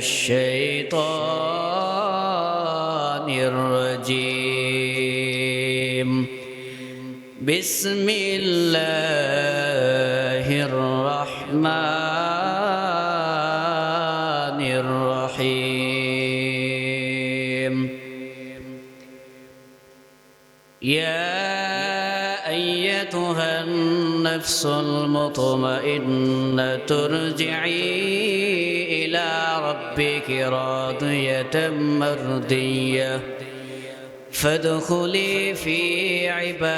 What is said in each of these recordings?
الشيطان الرجيم. بسم الله الرحمن الرحيم. يا أيتها النفس المطمئنة ارجعي إلى ربك راضية مرضية. فادخلي في عبادي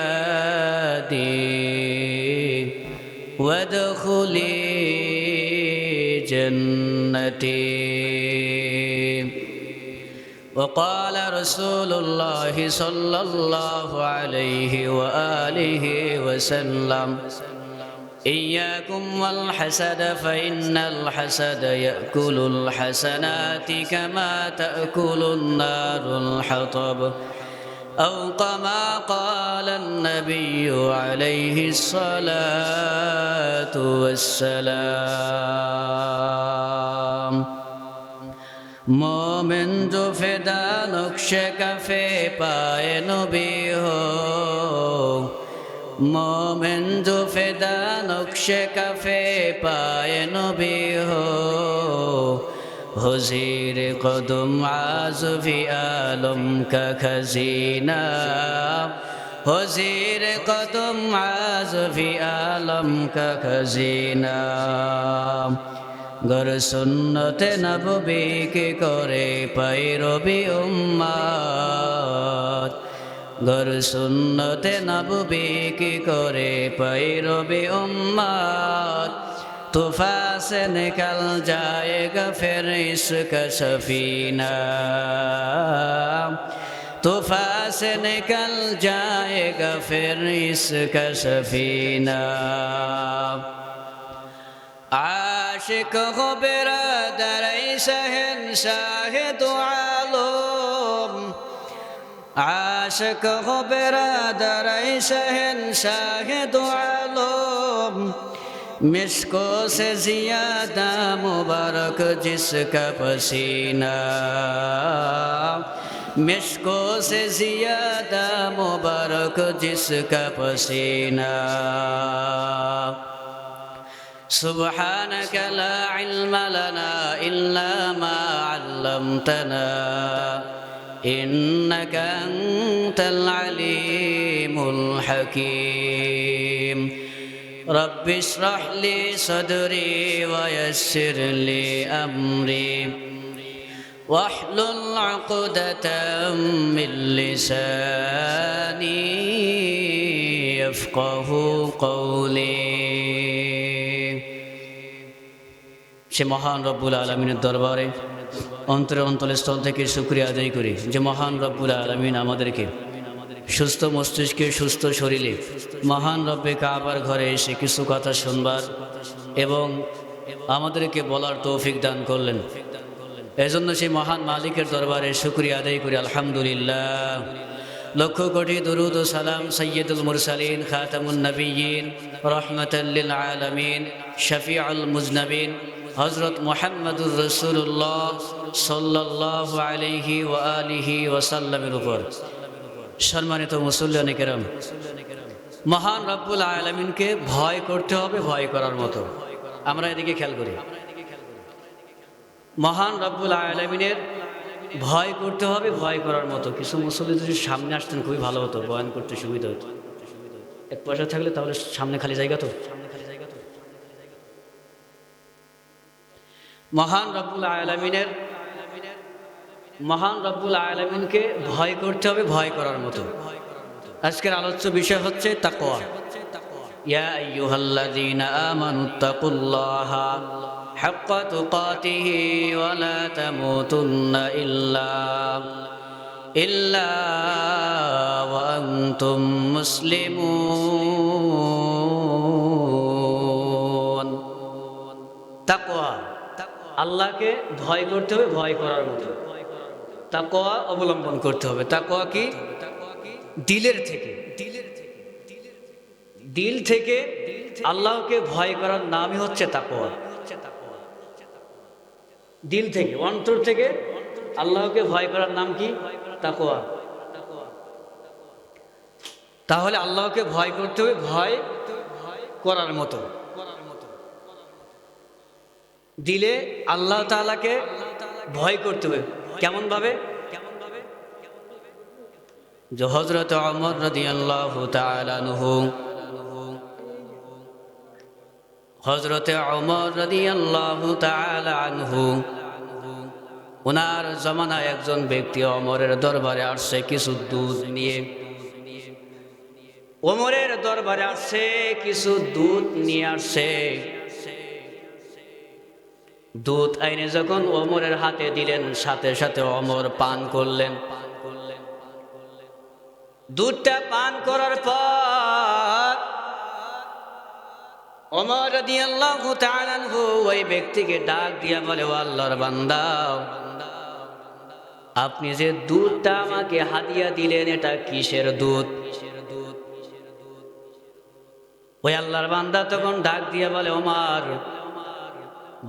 وادخلي جنتي. وقال رسول الله صلى الله عليه وآله وسلم إياكم والحسد فإن الحسد يأكل الحسنات كما تأكل النار الحطب. أو كما قال النبي عليه الصلاة والسلام. مومن جو فدا نقش کفے پائے نبی ہو মোমেন্দু ফেদা নকশে cafe পায় নবী হো হুজির কদম আজভি আলম কাজিনা হজির কদম আজভি আলম কাজিনা গর সুন্নতে নববী কে করে পাই রবি উম্মা ঘর শূন্যতে নববি কি করে পাই রবি উম্মাত তুফা সে নিকল যায়গা ফির ইশক সফিনা। তুফা সে নিকল যায়গা ফির ইশক সফিনা। আশিক হবে রাদারাই শহন সাহে দোয়া আশক হবে রাধারাই শহেন শাহেদ আলম। মিশকো সে জিয়াদা মুবারক জিসকা পসিনা। মিশকো সে জিয়াদা মুবারক জিসকা পসিনা। سبحانك لا علم لنا إلا ما علمتنا إنك أنت العليم الحكيم رب اشرح لي صدري ويسر لي أمري واحلل عقدة من لساني يفقه قولي সে মহান রব্বুল আলমিনের দরবারে অন্তরে অন্তরস্থল থেকে শুক্রিয়া আদায় করি যে মহান রব্বুল আলমিন আমাদেরকে সুস্থ মস্তিষ্কে সুস্থ শরীরে মহান রব্বে কাবার ঘরে এসে কিছু কথা শুনবার এবং আমাদেরকে বলার তৌফিক দান করলেন। এজন্য সেই মহান মালিকের দরবারে শুক্রিয়া আদায় করি, আলহামদুলিল্লাহ। লক্ষ কোটি দরুদ সালাম সৈয়দুল মুরসালিন, খাতামুন নবীন রহমতাল্লিল আলমিন, শফিউল মুজনবিন হজরত মোহাম্মদুর রসুল্লাহ সাল্লাহ আলহি ও আলিহি ওসাল্লামের উপর। সম্মানিত মুসল্লান কেরম, মহান রব্বুল আলমিনকে ভয় করতে হবে, ভয় করার মতো। আমরা এদিকে খেয়াল করি। মহান রব্বুল আলমিনের ভয় করতে হবে, ভয় করার মতো। কিছু মুসল্লি যদি সামনে আসতেন, খুবই ভালো হতো, বয়ান করতে সুবিধা হতো। এক পয়সা থাকলে তাহলে সামনে খালি জায়গা তো। মহান রব্বুল আলমিনের মহান রব্বুল আলমিনকে ভয় করতে হবে, ভয় করার মতো। আজকের আলোচ্য বিষয় হচ্ছে তাকোয়া ইয়া আইয়ুহাল্লাযীনা আমানু তাকুল্লাহা হাক্কা তুকাতিহি ওয়া লা তামুতুন্না ইল্লা ইল্লা ওয়া আনতুম মুসলিমুন। তাকওয়া, আল্লাহকে ভয় করতে হবে, ভয় করার মতো। তাকওয়া অবলম্বন করতে হবে। তাকওয়া কি? দিলের থেকে। দিল থেকে আল্লাহকে ভয় করার নামই হচ্ছে তাকওয়া। দিল থেকে, অন্তর থেকে আল্লাহকে ভয় করার নাম কি? তাকওয়া। তাহলে আল্লাহকে ভয় করতে হবে, ভয় করার মতো। দিলে আল্লাহ তাআলাকে ভয় করতে হবে। কেমন ভাবে যে হজরত অমর রদি আল্লাহ তালানহু হজরতে অমর রদি আল্লাহ তালানহু ওনার জমানায় একজন ব্যক্তি অমরের দরবারে আসছে কিছু দুধ নিয়ে। ওমরের দরবারে আসছে কিছু দুধ নিয়ে আসছে। দুধ আইনে যখন ওমরের হাতে দিলেন, সাথে সাথে অমর পান করলেন। দুধটা পান করার পর অমর ওই ব্যক্তিকে ডাক দিয়া বলে আল্লাহর বান্দা, আপনি যে দুধটা আমাকে হাদিয়া দিলেন, এটা কিসের দুধ? ওই আল্লাহর বান্দা তখন ডাক দিয়া বলে, ওমার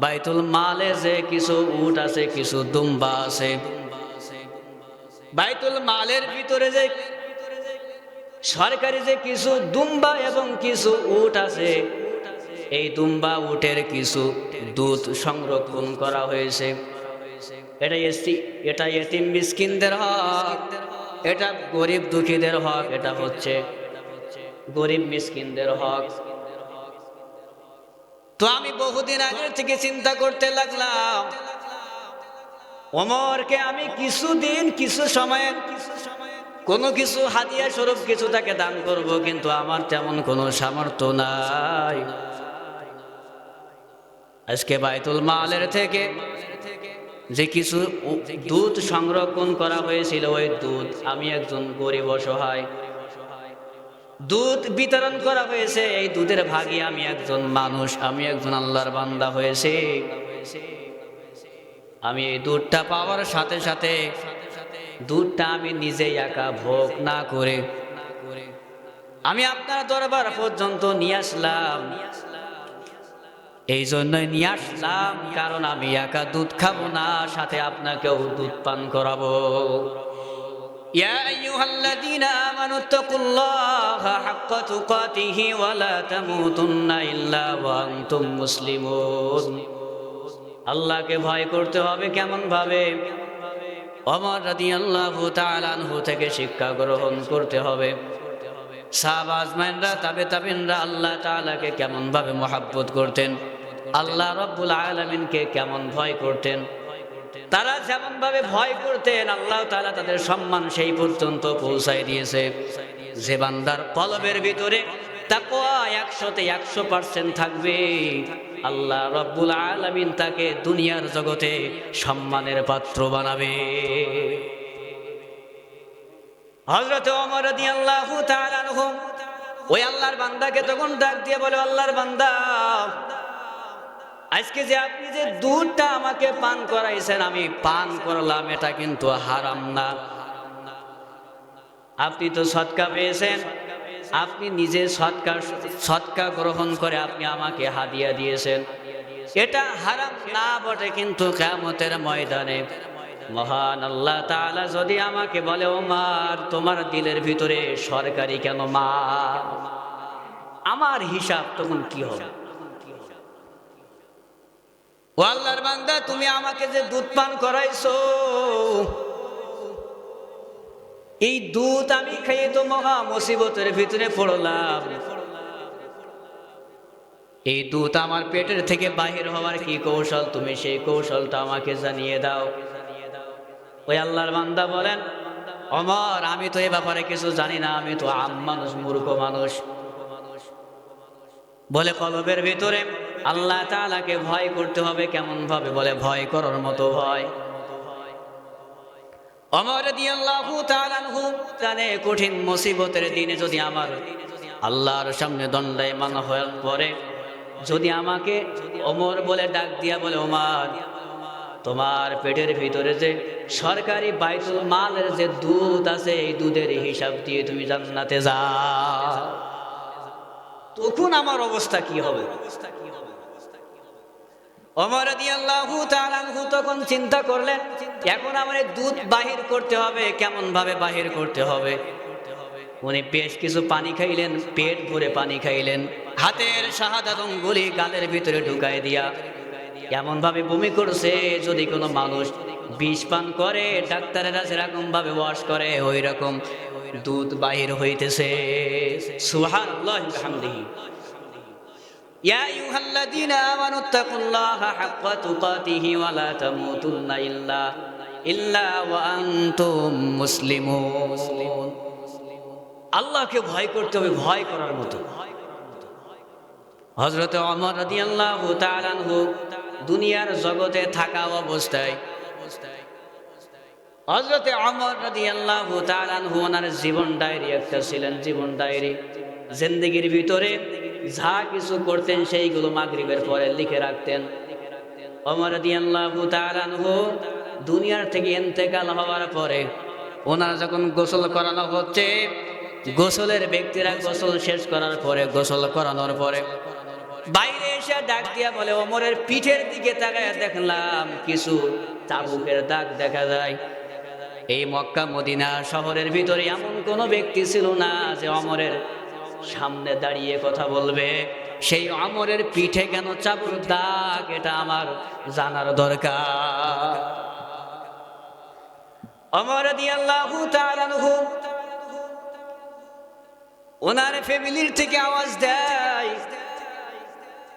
বাইতুল মালে যে কিছু উট আছে, কিছু দুম্বা আছে। বাইতুল মালের ভিতরে যে সরকারি যে কিছু দুম্বা এবং কিছু উট আছে, এই দুম্বা উটের কিছু দুধ সংরক্ষণ করা হয়েছে। এটা এসি, এটা এতিম মিসকিনদের হক, এটা গরিব দুঃখীদের হক, এটা হচ্ছে গরিব মিসকিনদের হক। তো আমি বহুদিন আগে থেকে চিন্তা করতে লাগলাম অমরকে আমি কিছুদিন, কিছু সময়, কোনো কিছু হাতিয়া স্বরূপ কিছু তাকে দান করব, কিন্তু আমার তেমন কোনো সামর্থ্য নাই। আজকে বাইতুল মালের থেকে যে কিছু দুধ সংরক্ষণ করা হয়েছিল, ওই দুধ আমি একজন গরিব অসহায় দুধ বিতরণ করা হয়েছে। এই দুধের ভাগে আমি একজন মানুষ, আমি একজন আল্লাহর বান্দা হয়েছে। আমি এই দুধটা পাওয়ার সাথে সাথে দুধটা আমি নিজে একা ভোগ না করে আমি আপনার দরবার পর্যন্ত নিয়ে আসলাম। এই জন্যই নিয়ে আসলাম, কারণ আমি একা দুধ খাব না, সাথে আপনাকেও দুধ পান করাবো। يا أيها الذين آمنوا اتقوا الله حق تقاته ولا تموتن إلا وأنتم مسلمون আল্লাহকে ভয় করতে হবে কেমন ভাবে অমর রাদি আল্লাহ তালানহু থেকে শিক্ষা গ্রহণ করতে হবে সাহবাজমাইনরা তাবে তাবিনরা আল্লাহ তালাকে কেমন ভাবে মহাব্বত করতেন আল্লাহ রব্বুল আলমিনকে কেমন ভয় করতেন তারা যেমন ভাবে ভয় করতেন, আল্লাহ তালা তাদের সম্মান সেই পর্যন্ত পৌঁছাই দিয়েছে। যে বান্দার কলবের ভিতরে একশোতে একশো পার্সেন্ট থাকবে, আল্লাহ রব্বুল আলমিন তাকে দুনিয়ার জগতে সম্মানের পাত্র বানাবে। হজরত অমর আল্লাহ ওই আল্লাহর বান্দাকে তখন ডাক দিয়ে বলে, আল্লাহর বান্দা আজকে যে আপনি যে দুধটা আমাকে পান করাইছেন, আমি পান করলাম, এটা কিন্তু হারাম না। আপনি তো সৎকা পেয়েছেন। আপনি নিজে সৎকা সৎকা গ্রহণ করে আপনি আমাকে হাদিয়া দিয়েছেন। এটা হারাম না বটে কিন্তু কেমতের ময়দানে। মহান আল্লাহ তাআলা যদি আমাকে বলে, ওমার, তোমার দিলের ভিতরে সরকারি কেন মা? আমার হিসাব তখন কি হবে? ও আল্লাহর বান্দা, তুমি আমাকে যে দুধ পান করাইছো, এই দুধ আমি খেয়ে তো মহা মুসিবতের ভিতরে পড়লাম। এই দুধ আমার পেটের থেকে বাহির হওয়ার কি কৌশল? তুমি সেই কৌশলটা আমাকে জানিয়ে দাও। ওই আল্লাহর বান্দা বলেন, অমর, আমি তো এ ব্যাপারে কিছু জানি না, আমি তো আম মানুষ, মূর্খ মানুষ। বলে কলবের ভিতরে আল্লাহ তাআলাকে ভয় করতে হবে কেমন ভাবে বলে, ভয় করার মতো ভয়। অমর জানে, কঠিন মুসিবতের দিনে যদি আমার আল্লাহর সামনে দণ্ডায়মান হওয়ার পরে যদি আমাকে অমর বলে ডাক দিয়া বলে, ওমার, তোমার পেটের ভিতরে যে সরকারি বাইতুল মালের যে দুধ আছে, এই দুধের হিসাব দিয়ে তুমি জান্নাতে যা তখন আমার অবস্থা কি হবে? অমর রাদিয়াল্লাহু তাআলা তখন চিন্তা করলেন, এখন আমার দুধ বাহির করতে হবে, কেমন ভাবে বাহির করতে হবে? উনি বেশ কিছু পানি খাইলেন, পেট ভরে পানি খাইলেন। হাতের শাহাদাত অঙ্গুলি গালের ভিতরে ঢুকাই দিয়া এমন ভাবে বমি করছে যদি কোনো মানুষ বিষ পান করে, ডাক্তারেরা যেরকম ভাবে ওয়াশ করে ওই রকম দুধ বাহির হইতেছে। সুবহানাল্লাহি বিহামদিহি يا أيها الذين آمنوا اتقوا الله حق تقاته ولا تموتن إلا إلا وأنتم مسلمون আল্লাহকে ভয় করতে হবে ভয় করার মতো হজরত অমর রাদি আল্লাহ তালানহু দুনিয়ার জগতে থাকা অবস্থায় হজরতে অমর রাদি আল্লাহ তালানহু ওনার জীবন ডায়েরি একটা ছিলেন জীবন ডায়েরি জিন্দগির ভিতরে যা কিছু করতেন সেইগুলো মাগরিবের পরে লিখে রাখতেন। অমর রাদি আল্লাহ দুনিয়ার থেকে এন্তেকাল হওয়ার পরে ওনার যখন গোসল করানো হচ্ছে, গোসলের ব্যক্তিরা গোসল শেষ করার পরে, গোসল করানোর পরে বাইরে এসে ডাক দিয়া বলে, ওমরের পিঠের দিকে তাকায় দেখলাম কিছু চাবুকের দাগ দেখা যায়। এই মক্কা, মদিনা শহরের ভিতরে এমন কোনো ব্যক্তি ছিল না যে অমরের সামনে দাঁড়িয়ে কথা বলবে। সেই অমরের পিঠে কেন চাবুক দাগ? এটা আমার জানার দরকার। অমর দিয়াল্লাহু তাআলাহু ওনার ফ্যামিলির থেকে আওয়াজ দেয়,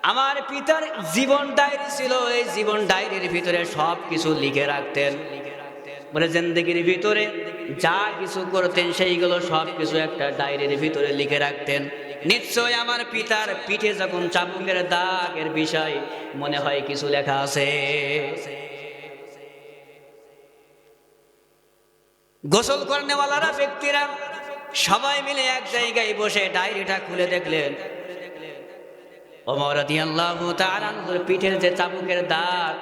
আমার পিতার জীবন ডায়েরি ছিল, এই জীবন ডায়েরির ভিতরে সব কিছু লিখে রাখতেন। বলে, জিন্দগির ভিতরে যা কিছু করতেন, সেইগুলো সব কিছু একটা ডায়েরির ভিতরে লিখে রাখতেন। নিশ্চয় আমার পিতার পিঠে যখন চাবুকের দাগের বিষয় মনে হয় কিছু লেখা আছে। গোসল করনেওয়ালারা, ব্যক্তিরা সবাই মিলে এক জায়গায় বসে ডায়েরিটা খুলে দেখলেন। ওমর পিঠের যে চাবুকের দাগ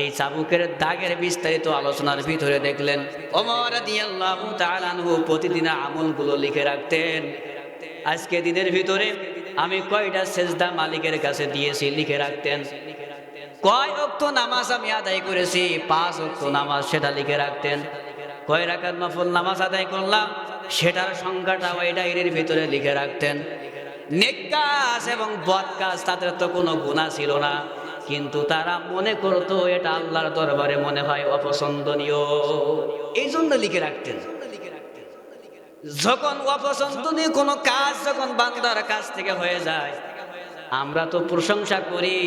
এই চাবুকের দাগের বিস্তারিত আলোচনার ভিতরে দেখলেন ওমর রাদিয়াল্লাহু তাআলা আনহু প্রতিদিন আমলগুলো লিখে রাখতেন। আজকে দিনের ভিতরে আমি কয়টা সেজদা মালিকের কাছে দিয়েছি লিখে রাখতেন। কয় অক্ত নামাজ আমি আদায় করেছি? পাঁচ অক্ত নামাজ সেটা লিখে রাখতেন। কয় রাকাত নফল নামাজ আদায় করলাম? সেটার সংখ্যাটা ওই ডায়েরির ভিতরে লিখে রাখতেন। নেক কাজ এবং বদ কাজ, তাদের তো কোনো গুণা ছিল না। কিন্তু তারা মনে করতো এটা আল্লাহর দরবারে মনে হয় অপছন্দনীয়। এই জন্য লিখে রাখতেন, যখন অপছন্দনীয় কোনো কাজ যখন বান্দার কাছ থেকে হয়ে যায়, আমরা তো প্রশংসা করি।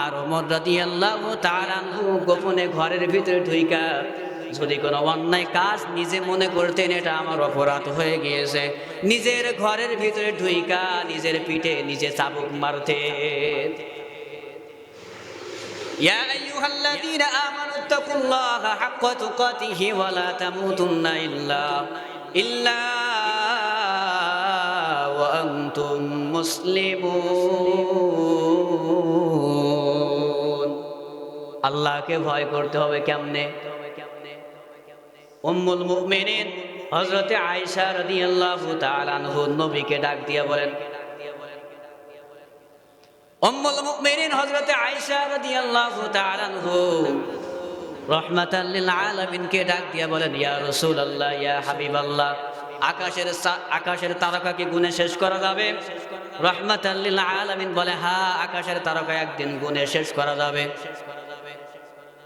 আর ওমর রাদিয়াল্লাহু তাআলা আনহু গোপনে ঘরের ভিতরে ঢুইকা যদি কোনো অন্যায় কাজ নিজে মনে করতেন, এটা আমার অপরাধ হয়ে গিয়েছে। নিজের ঘরের ভিতরে ঢুইকা নিজের পিঠে নিজে চাবুক মারতেন। يا أيها الذين آمنوا اتقوا الله حق تقاته ولا تموتن إلا ইল্লা وأنتم মুসলিমুন আল্লাহকে ভয় করতে হবে কেমনে উম্মুল মুমিনিন হযরতে আয়েশা রাদিয়াল্লাহু তাআলা আনহু নবীকে ডাক দিয়ে বলেন উম্মুল মুমিনিন হযরতে আয়েশা রাদিয়াল্লাহু তাআলা আনহু রহমাতাল লিল আলামিনকে ডাক দিয়ে বলেন, ইয়া রাসূলুল্লাহ, ইয়া হাবিবাল্লাহ, আকাশের আকাশের তারকাকে গুণে শেষ করা যাবে? রহমাতাল লিল আলামিন বলে হ্যাঁ আকাশের তারকা একদিন গুণে শেষ করা যাবে।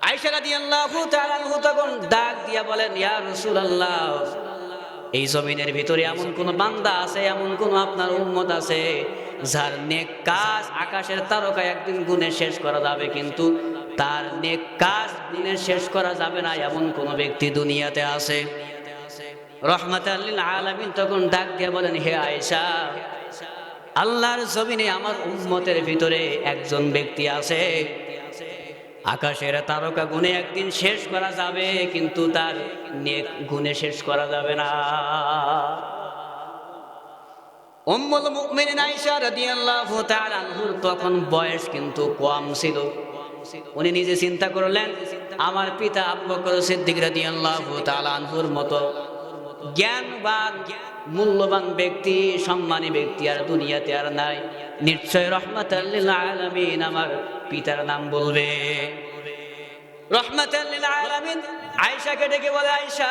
আয়েশা রাদিয়াল্লাহু তাআলা আনহু তখন ডাক দিয়া বলেন, ইয়া রাসূলুল্লাহ, এই জমিনের ভিতরে এমন কোন বান্দা আছে, এমন কোন আপনার উম্মত আছে যার নেক কাজ আকাশের তারকা একদিন গুণে শেষ করা যাবে, কিন্তু তার নেক কাজ গুণে শেষ করা যাবে না, এমন কোন ব্যক্তি দুনিয়াতে আছে। রহমাতাল্লিল আলামিন তখন ডাক দিয়ে বলেন, হে আয়েশা, আল্লাহর জমিনে আমার উম্মতের ভিতরে একজন ব্যক্তি আছে। আকাশের তারকা গুণে একদিন শেষ করা যাবে, কিন্তু তার নেক গুণে শেষ করা যাবে না। উম্মুল মুমিনিন আয়েশা রাদিয়াল্লাহু তাআলা আনহুর তখন বয়স কিন্তু কম ছিল। উনি নিজে চিন্তা করলেন, আমার পিতা আবু বকর সিদ্দিক রাদিয়াল্লাহু তাআলা আনহুর মতো জ্ঞানবান, মূল্যবান ব্যক্তি, সম্মানী ব্যক্তি আর দুনিয়াতে আর নাই। নিশ্চয় রহমাতাল্লিল আলামিন আমার পিতার নাম বলবে। রহমাতাল্লিল আলামিন আয়েশাকে ডেকে বলে, আয়েশা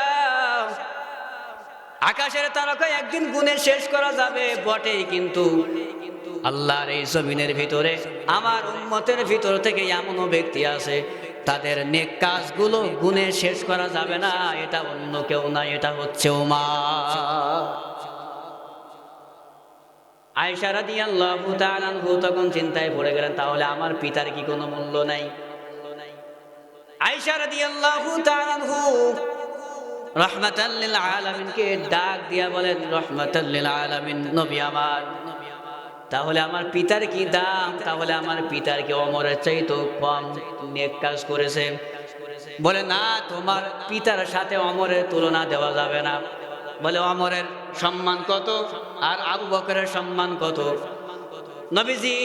আকাশের তারকা একদিন গুণে শেষ করা যাবে বটে কিন্তু। আল্লাহর এই জমিনের ভিতরে, আমার উম্মতের ভিতর থেকে এমনও ব্যক্তি আছে, তাদের নেক কাজগুলো গুণে শেষ করা যাবে না, এটা অন্য কেউ না, এটা হচ্ছে উমা। আয়সা রাদি আল্লাহ তখন চিন্তায় পড়ে গেলেন, তাহলে আমার পিতার কি কোনো মূল্য নাই? আয়সা রাদি আল্লাহ রহমাতাল্লিল আলামিনকে ডাক দিয়া বলেন রহমাতাল্লিল আলামিন, নবী আমার। তাহলে আমার পিতার কি দাম? তাহলে আমার পিতার কি অমরের চাইতো কম? নেক কাজ করেছে। বলে, না, তোমার পিতার সাথে অমরের তুলনা দেওয়া যাবে না। বলে, অমরের সম্মান কত? আর আবু বকরের সম্মান কত? নবীজি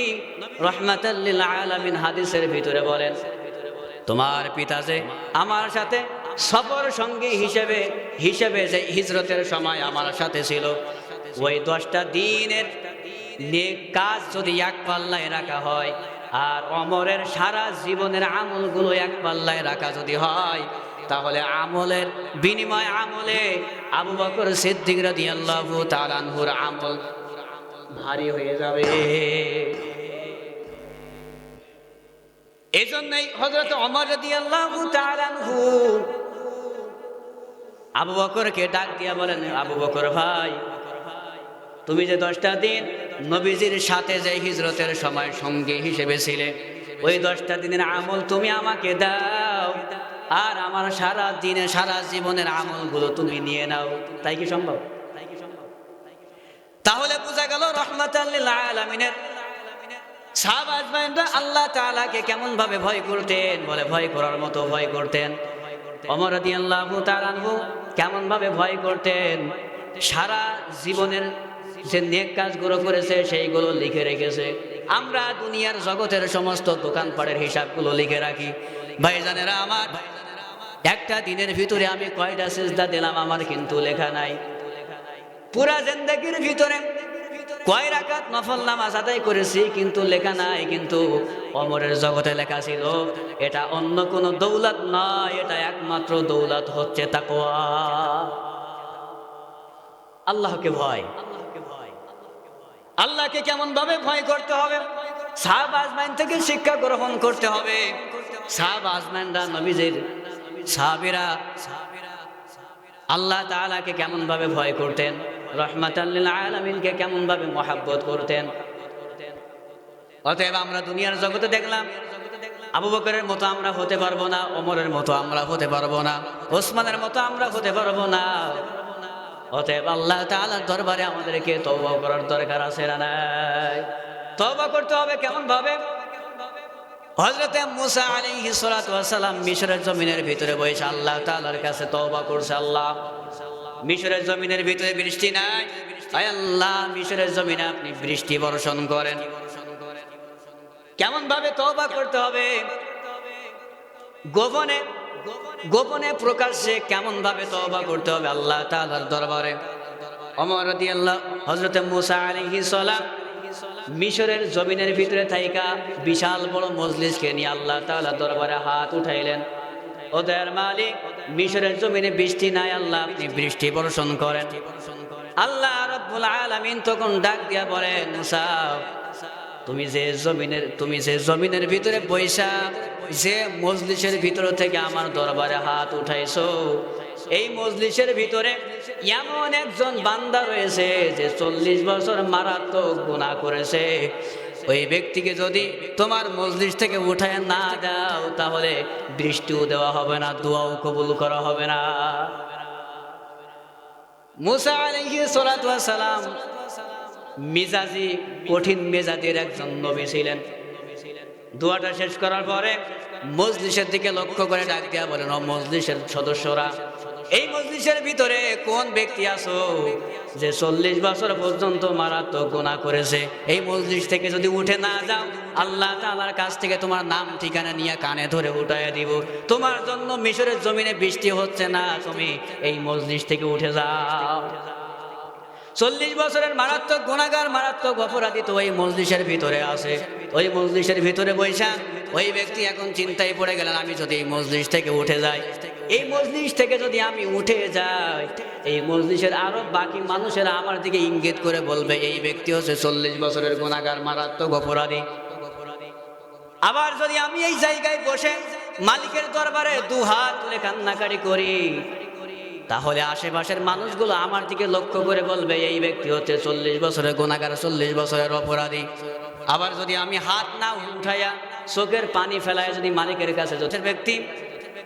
রহমাতাল্লিল আলামিন হাদিসের ভিতরে বলেন, তোমার পিতা যে আমার সাথে সফর সঙ্গী হিসেবে হিসেবে যে হিজরতের সময় আমার সাথে ছিল, ওই দশটা দিনের কাজ যদি এক পাল্লায় রাখা হয়, আর অমরের সারা জীবনের আমলগুলো এক পাল্লায় রাখা যদি হয়, তাহলে আমলের বিনিময় আমলে আবু বকর সিদ্দিক রাদিয়াল্লাহু তাআলা আনহুর আমল ভারী হয়ে যাবে। এই জন্যই হজরত অমর তাআলা আনহু আবু বকরকে ডাক দিয়া বলেন, আবু বকর ভাই, তুমি যে দশটা দিন নবীজির সাথে যে হিজরতের সময় সঙ্গী হিসেবে ছিলে, ওই দশটা দিনের আমল তুমি আমাকে দাও। আর আমার সারা দিনে, সারা জীবনের আমলগুলো তুমি নিয়ে নাও। তাই কি সম্ভব? তাহলে বোঝা গেল রহমত আলমিনের সাহাবাজমাইনরা আল্লাহ তাআলাকে কেমন ভাবে ভয় করতেন বলে ভয় করার মতো ভয় করতেন। অমর আনহু কেমন ভাবে ভয় করতেন, সারা জীবনের যে নেক কাজগুলো করেছে সেইগুলো লিখে রেখেছে। আমরা দুনিয়ার জগতের সমস্ত দোকানপাটের হিসাবগুলো লিখে রাখি। ভাইজানেরা আমার, একটা দিনের ভিতরে আমি কয়টা সেজদা দিলাম আমার কিন্তু লেখা নাই। পুরা জিন্দগির ভিতরে কয় রাকাত নফল নামাজ আদায় করেছি, কিন্তু লেখা নাই, কিন্তু অমরের জগতে লেখা ছিল, এটা অন্য কোনো দৌলত নয়, এটা একমাত্র দৌলত হচ্ছে তাকওয়া। আল্লাহকে ভয়। আল্লাহকে কেমন ভাবে ভয় করতে হবে? সাহাব আজমাইন থেকে শিক্ষা গ্রহণ করতে হবে। সাহাব আজমাইনরা, নবীজির সাহাবিরা, আল্লাহ তাআলাকে কেমন ভাবে ভয় করতেন? রহমাতাল্লিল মহাব্বত করতেন। অতএব আমরা দুনিয়ার জগতে দেখলাম, আবু বকরের মতো আমরা হতে পারব না, ওমরের মতো আমরা হতে পারব না, ওসমানের মতো আমরা হতে পারব না। অতএব আল্লাহ তাআলার দরবারে আমাদেরকে তওবা করার দরকার আছে না নাই? তওবা করতে হবে কেমন ভাবে হজরতে মুসা আলাইহিস সালাতু ওয়াস সালাম মিশরের জমিনের ভিতরে বসে আল্লাহ তাআলার কাছে তওবা করছে আল্লাহ। মিশরের জমিনের ভিতরে বৃষ্টি নাই। আল্লাহ, মিশরের জমিনে আপনি বৃষ্টি বর্ষণ করেন। কেমন ভাবে তওবা করতে হবে? গোপনে গোপনে প্রকাশ্যে কেমন ভাবে তওবা করতে হবে আল্লাহ তাআলার দরবারে? অমর রাদিয়াল্লাহ হযরত মুসা আলাইহিস সালাম মিশরের জমিনের ভিতরে থাইকা বিশাল বড় মজলিসকে নিয়ে আল্লাহ তাআলা দরবারে হাত উঠাইলেন। ওদের মালিক মিশরের জমিনে বৃষ্টি নাই, আল্লাহ আপনি বৃষ্টি বর্ষণ করেন। আল্লাহ রব্বুল আলামিন তখন ডাক দিয়া বলেন, মুসা, তুমি যে জমিনের, তুমি যে জমিনের ভিতরে বৈশা যে মজলিসের ভিতর থেকে আমার দরবারে হাত উঠাইছো, এই মজলিসের ভিতরে এমন একজন বান্দা রয়েছে যে চল্লিশ বছর মারাত্মক গুণা করেছে। ওই ব্যক্তিকে যদি তোমার মজলিস থেকে উঠায় না দাও, তাহলে বৃষ্টিও দেওয়া হবে না, দোয়াও কবুল করা হবে না। মুসা ওয়াস সালাম মিজাজি, কঠিন মেজাজের একজন নবী ছিলেন। দোয়াটা শেষ করার পরে মজলিসের দিকে লক্ষ্য করে ডাক দেওয়া বলেন মজলিসের সদস্যরা এই মজলিসের ভিতরে কোন ব্যক্তি আছো যে চল্লিশ বছর পর্যন্ত মারাত্মক গোনা করেছে? এই মজলিস থেকে যদি উঠে না যাও, আল্লাহ তালার কাছ থেকে তোমার নাম, ঠিকানা নিয়ে কানে ধরে উঠাইয়া দিব। তোমার জন্য মিশরের জমিনে বৃষ্টি হচ্ছে না, তুমি এই মজলিস থেকে উঠে যাও। চল্লিশ বছরের মারাত্মক গুণাগার, মারাত্মক অপরাধী তো ওই মজলিসের ভিতরে আছে। ওই মজলিসের ভিতরে বৈশা ওই ব্যক্তি এখন চিন্তায় পড়ে গেলেন, আমি যদি এই মজলিস থেকে উঠে যাই, এই মজলিস থেকে যদি আমি উঠে যাই, এই মজলিসের আরও বাকি মানুষেরা আমার দিকে ইঙ্গিত করে বলবে, এই ব্যক্তি হচ্ছে চল্লিশ বছরের গুণাগার, মারাত্মক অপরাধী। আবার যদি আমি এই জায়গায় বসে মালিকের দরবারে দু হাত তুলে কান্নাকারি করি তাহলে আশেপাশের মানুষগুলো আমার দিকে লক্ষ্য করে বলবে, এই ব্যক্তি হচ্ছে চল্লিশ বছরের গুণাগার, চল্লিশ বছরের অপরাধী। আবার যদি আমি হাত না উঠাইয়া চোখের পানি ফেলায় যদি মালিকের কাছে যথের ব্যক্তি,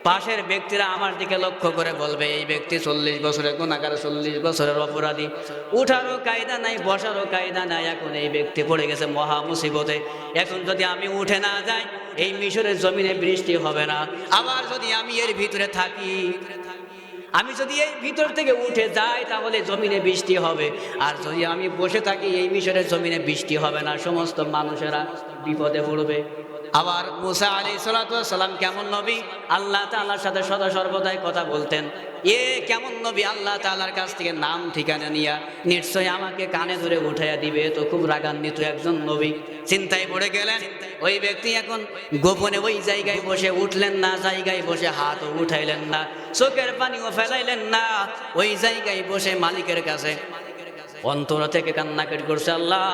পাশের ব্যক্তিরা আমার দিকে লক্ষ্য করে বলবে, এই ব্যক্তি চল্লিশ বছরের গুণাগার, চল্লিশ বছরের অপরাধী। উঠারও কায়দা নাই, বসারও কায়দা নাই, এখন এই ব্যক্তি পড়ে গেছে মহা মুসিবতে। এখন যদি আমি উঠে না যাই, এই মিশরের জমিনে বৃষ্টি হবে না। আবার যদি আমি এর ভিতরে থাকি আমি যদি এই ভিতর থেকে উঠে যাই, তাহলে জমিনে বৃষ্টি হবে। আর যদি আমি বসে থাকি, এই মিশরের জমিনে বৃষ্টি হবে না। সমস্ত মানুষেরা বিপদে পড়বে। আবার মুসা আলী সালাম কেমন নবী? আল্লাহ তাআলার সাথে সদা সর্বদাই কথা বলতেন। এ কেমন নবী? আল্লাহ তাআলার কাছ থেকে নাম ঠিকানা নিয়া নিশ্চয় আমাকে কানে ধরে উঠাইয়া দিবে। তো খুব রাগান্বিত একজন নবী। চিন্তায় পড়ে গেলেন, ওই ব্যক্তি এখন গোপনে ওই জায়গায় বসে উঠলেন না, জায়গায় বসে হাতও উঠাইলেন না, চোখের পানিও ফেলাইলেন না, ওই জায়গায় বসে মালিকের কাছে অন্তর থেকে কান্নাকাটি করছে আল্লাহ।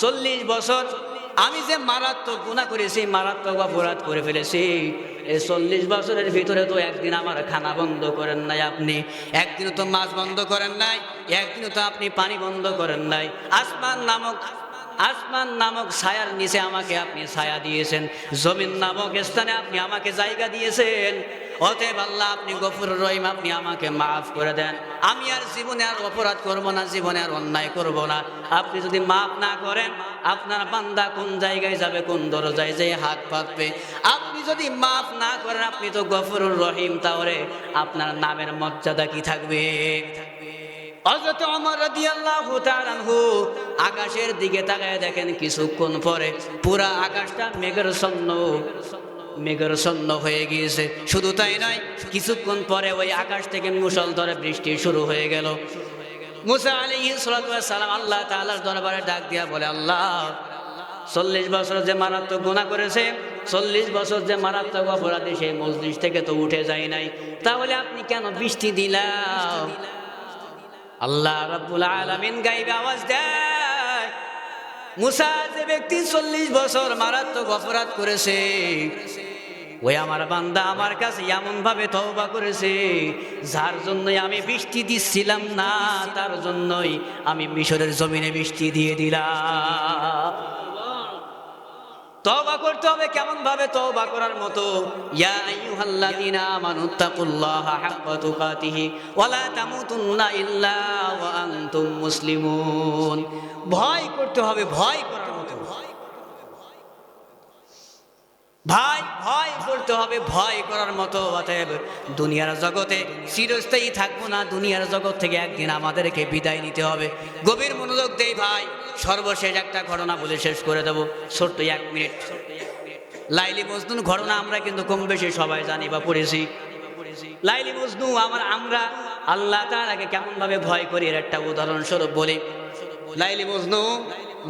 চল্লিশ বছর আমি যে মারাত্মক গুণা করেছি, মারাত্মক অপরাধ করে ফেলেছি এই চল্লিশ বছরের ভিতরে তো একদিন আমার খানা বন্ধ করেন নাই আপনি। একদিনও তো মাছ বন্ধ করেন নাই, একদিনও তো আপনি পানি বন্ধ করেন নাই। আসমান নামক আসমান নামক ছায়ার নিচে আমাকে আপনি ছায়া দিয়েছেন। জমিন নামক স্থানে আপনি আমাকে জায়গা দিয়েছেন। অতএব আল্লাহ, আপনি গফুর রহিম, আপনি আমাকে মাফ করে দেন। আমি আর জীবনে আর অপরাধ করব না, জীবনে আর অন্যায় করব না। আপনি যদি মাফ না করেন, আপনার বান্দা কোন জায়গায় যাবে, কোন দরজায় যে হাত পাতবে? আপনি যদি মাফ না করেন, আপনি তো গফুরুর রহিম, তাহলে আপনার নামের মর্যাদা কি থাকবে? হযরত ওমর রাদিয়াল্লাহু তাআলা আনহু আকাশের দিকে তাকায় দেখেন কিছুক্ষণ পরে পুরা আকাশটা মেঘের ছন্ন। মেঘের ছন্ন হয়ে গিয়েছে। শুধু তাই নয়, কিছুক্ষণ পরে ওই আকাশ থেকে মুষলধারে বৃষ্টি শুরু হয়ে গেল। মুসা ওয়াস সালাম আল্লাহ তাআলার দরবারে ডাক দিয়া বলে, আল্লাহ, চল্লিশ বছর যে মারাত্মক গুণা করেছে, চল্লিশ বছর যে মারাত্মক অপরাধী সেই মসজিদ থেকে তো উঠে যায় নাই। তাহলে আপনি কেন বৃষ্টি দিলাম? আল্লাহ রাব্বুল আলামিন গাইবে আওয়াজ দেয়, মুসা যে ব্যক্তি চল্লিশ বছর মারাত্মক অপরাধ করেছে ওই আমার বান্দা আমার কাছে এমন ভাবে তওবা করেছে, যার জন্যই আমি বৃষ্টি দিচ্ছিলাম না, তার জন্যই আমি মিশরের জমিনে বৃষ্টি দিয়ে দিলাম। তওবা করতে হবে কেমন ভাবে তওবা করার মতো? ইয়া আইয়ুহাল্লাযীনা আমানুত্তাকুল্লাহা হাক্কা তুকাতিহি ওয়া লা তামুতুন্না ইল্লা ওয়া আনতুম মুসলিমুন। ভয় করতে হবে, ভয় করার মতো ভাই ভয় করতে হবে, ভয় করার মতো। অতএব দুনিয়ার জগতে চিরস্থায়ী থাকব না। দুনিয়ার জগৎ থেকে একদিন আমাদেরকে বিদায় নিতে হবে। গভীর মনোযোগ দেই ভাই। সর্বশেষ একটা ঘটনা বলে শেষ করে দেবো। ছোট্ট এক মিনিট। লাইলি মজনুন ঘটনা আমরা কিন্তু কম বেশি সবাই জানি বা পড়েছি। লাইলি মজনু, আমার আমরা আল্লাহ তাআলাকে কেমন ভাবে ভয় করি এর একটা উদাহরণস্বরূপ বলি। লাইলি মজনু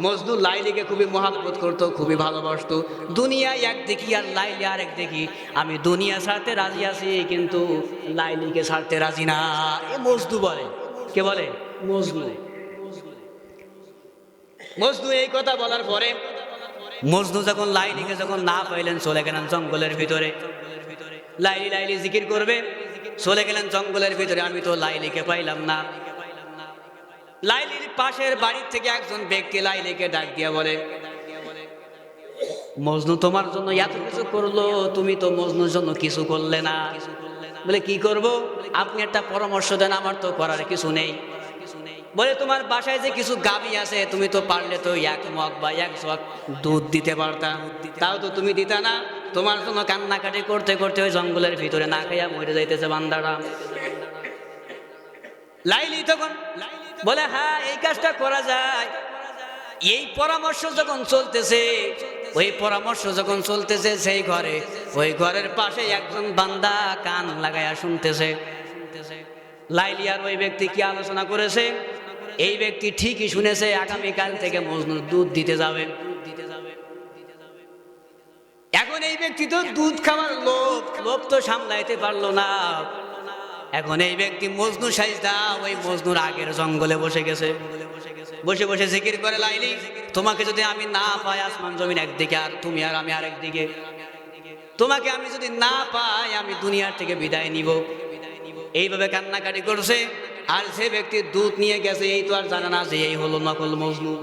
মজনু লাইলিকে খুবই মহাব্বত করতো, খুবই ভালোবাসতো। দুনিয়ায় এক দেখি আর লাইলি আরেক দেখি। আমি দুনিয়া ছাড়তে রাজি আছি, কিন্তু লাইলিকে ছাড়তে রাজি না। এ মজনু বলে। কে বলে? মজনু। মজনু এই কথা বলার পরে মজনু যখন লাইলিকে যখন না পাইলেন, চলে গেলেন জঙ্গলের ভিতরে। লাইলি লাইলি জিকির করবে, চলে গেলেন জঙ্গলের ভিতরে। আমি তো লাইলিকে পাইলাম না। লাইলির পাশের বাড়ির থেকে একজন ব্যক্তি লাইলিকে ডাক দিয়া বলে, মজনু তোমার জন্য এত কিছু করল, তুমি তো মজনুর জন্য কিছু করলে না। বলে, কি করব? আপনি একটা পরামর্শ দেন, আমার তো করার কিছু নেই। বলে, তোমার বাসায় যে কিছু গাবি আছে, তুমি তো পারলে তো এক মগ বা এক জগ দুধ দিতে পারতা। তাও তো তুমি দিতা না। তোমার জন্য কান্নাকাটি করতে করতে ওই জঙ্গলের ভিতরে না খাইয়া মরে যাইতেছে বান্দারা। লাইলি তখন বলে হ্যাঁ এই কাজটা করা যায়। এই পরামর্শ যখন চলতেছে, ওই পরামর্শ যখন চলতেছে সেই ঘরে, ওই ঘরের পাশে একজন বান্দা কান লাগাইয়া শুনতেছে। লাইলি আর ওই ব্যক্তি কি আলোচনা করেছে? এই ব্যক্তি ঠিকই শুনেছে, আগামীকাল থেকে মজনুর দুধ দিতে যাবে। এখন এই ব্যক্তি তো দুধ খাওয়ার লোভ লোভ তো সামলাইতে পারল না। এখন এই ব্যক্তি মজনু সাইজদা ওই মজনুর আগের জঙ্গলে বসে গেছে। বসে বসে জিকির করে, লাইলি, তোমাকে যদি আমি না পাই আসমান জমিন একদিকে আর তুমি আর আমি আরেকদিকে। তোমাকে আমি যদি না পাই, আমি দুনিয়ার থেকে বিদায় নিব। এইভাবে কান্নাকাটি করছে, আর সে ব্যক্তি দুধ নিয়ে গেছে, এই তো আর জানা না যে এই হলো নকল মজনু।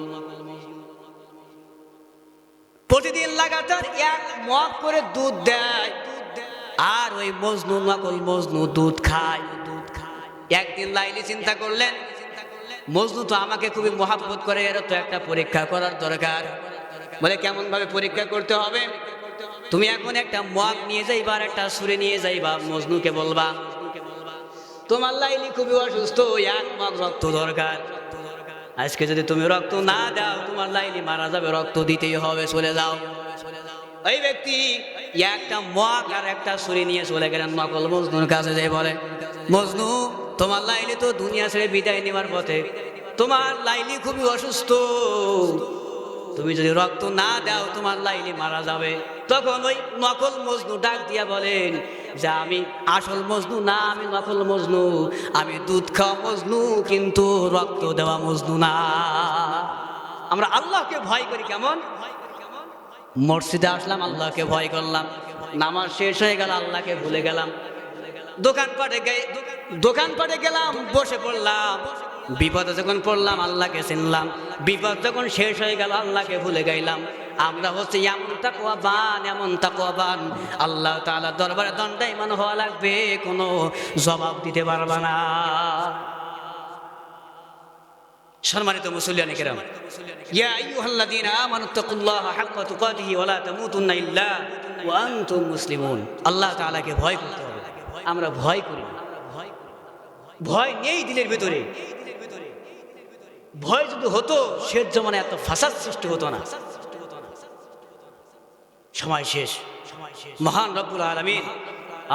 প্রতিদিন লাগাতার এক মগ করে দুধ দেয়। ওই মজনু নকল মজনু দুধ খায়। দুধ খায় একদিন লাইলি চিন্তা করলেন, মজনু তো আমাকে খুবই মহাব্বত করে, এর তো একটা পরীক্ষা করার দরকার। বলে কেমন ভাবে পরীক্ষা করতে হবে? তুমি এখন একটা মগ নিয়ে যাইবা আর একটা সুরে নিয়ে যাইবা, মজনুকে বলবা। তোমার লাইলি খুবই অসুস্থ, এক মগ রক্ত দরকার। আজকে যদি তুমি রক্ত না দাও, তোমার লাইলি মারা যাবে, রক্ত দিতেই হবে, চলে যাও। ওই ব্যক্তি একটা মগ আর একটা ছুরি নিয়ে চলে গেলেন নকল মজনুর কাছে যে বলে, মজনু, তোমার লাইলি তো দুনিয়া ছেড়ে বিদায় নেওয়ার পথে। তোমার লাইলি খুবই অসুস্থ। তুমি যদি রক্ত না দাও, তোমার লাইলি মারা যাবে। তখন ওই নকল মজনু ডাক দিয়া বলেন, যে আমি আসল মজনু না, আমি নকল মজনু। আমি দুধ খাওয়া মজনু, কিন্তু রক্ত দেওয়া মজনু না। আমরা আল্লাহকে ভয় করি কেমন? মসজিদে আসলাম, আল্লাহকে ভয় করলাম। নামাজ শেষ হয়ে গেল, আল্লাহকে ভুলে গেলাম। দোকানপাটে দোকানপাটে গেলাম, বসে পড়লাম। বিপদে যখন পড়লাম, আল্লাহকে চিনলাম। বিপদ যখন শেষ হয়ে গেল, আল্লাহকে ভুলে গেলাম। আমরা হচ্ছে এমন তাকুয়া বান এমন তাকুয়া বান আল্লাহ তাআলা দরবারে দণ্ডায়মান হওয়া লাগবে, কোনো জবাব দিতে পারবা না। সম্মানিত মুসলিয়ান কেরাম, ইয়া আইয়ুহাল্লাযীনা আমানু তাকুল্লাহা হাক্কা তুকাতিহি ওয়া লা তামুতুন্না ইল্লা ওয়া আনতুম মুসলিমুন। আল্লাহ তাআলাকে ভয় করতে হবে। আমরা ভয় করি ভয় নেই দিলের ভিতরে। ভয় যদি হতো, শেষ জমানে এত ফাসাদ সৃষ্টি হতো না। সময় শেষ। মহান রব্বুল আলামিন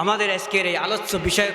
আমাদের আজকের এই আলোচ্য বিষয়